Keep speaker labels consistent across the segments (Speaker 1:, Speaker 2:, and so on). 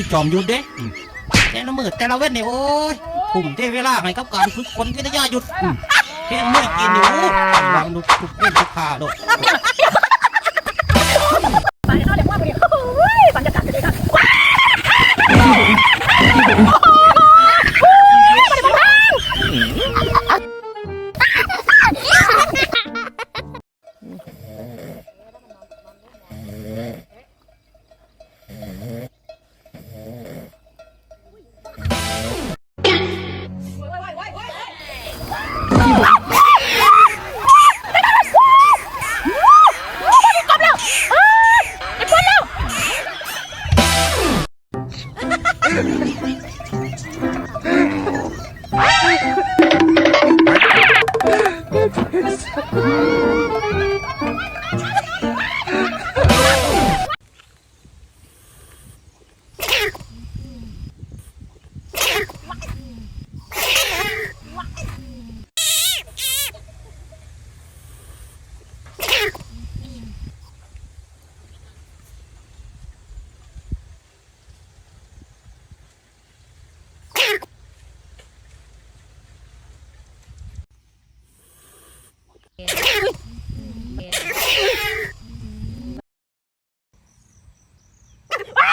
Speaker 1: อจอมยุทธเด้อืมแต่ละมือแต่ละเว้นเนี่ยโอ้ยผมได้เวลาให้กับการฝึกฝนวิทยาหยุดอืมเพียงเมื่อกินอยู่วางดูทุกเล่นทุกพาโดด
Speaker 2: Thank you. มือของยุด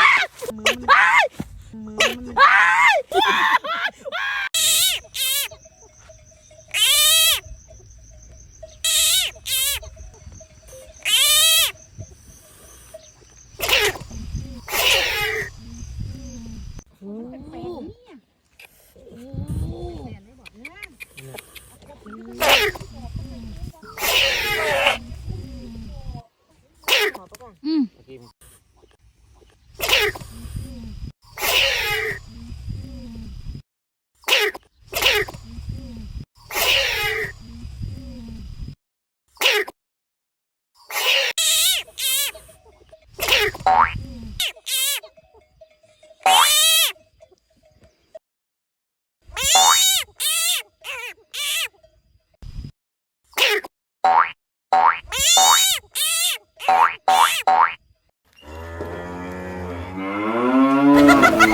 Speaker 2: ได้ปะกิน น้ำดิกิ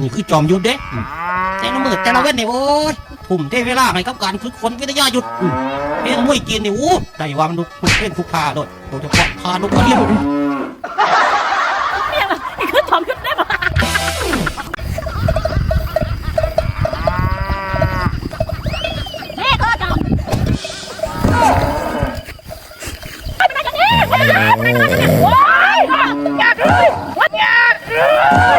Speaker 2: นี่
Speaker 1: คือจอมยุทธเด้แต่ละมือแต่ละเว้นเนี่ยโอ้ยผมได้เวลาให้กับการฝึกฝนวิทยาหยุดอืมเพียงมื่อกินเนี่ยโอ้ได้ว่างดูทุกเล่นทุกพาโดดโดยเฉพาะพาลูกกระเลี้ยง
Speaker 2: ไม่ยังล่ะนี่คือของยุดได้ปะแม่ก็จับไปไปกันนี่ไปไปไปไปโอ้ยอยากเลย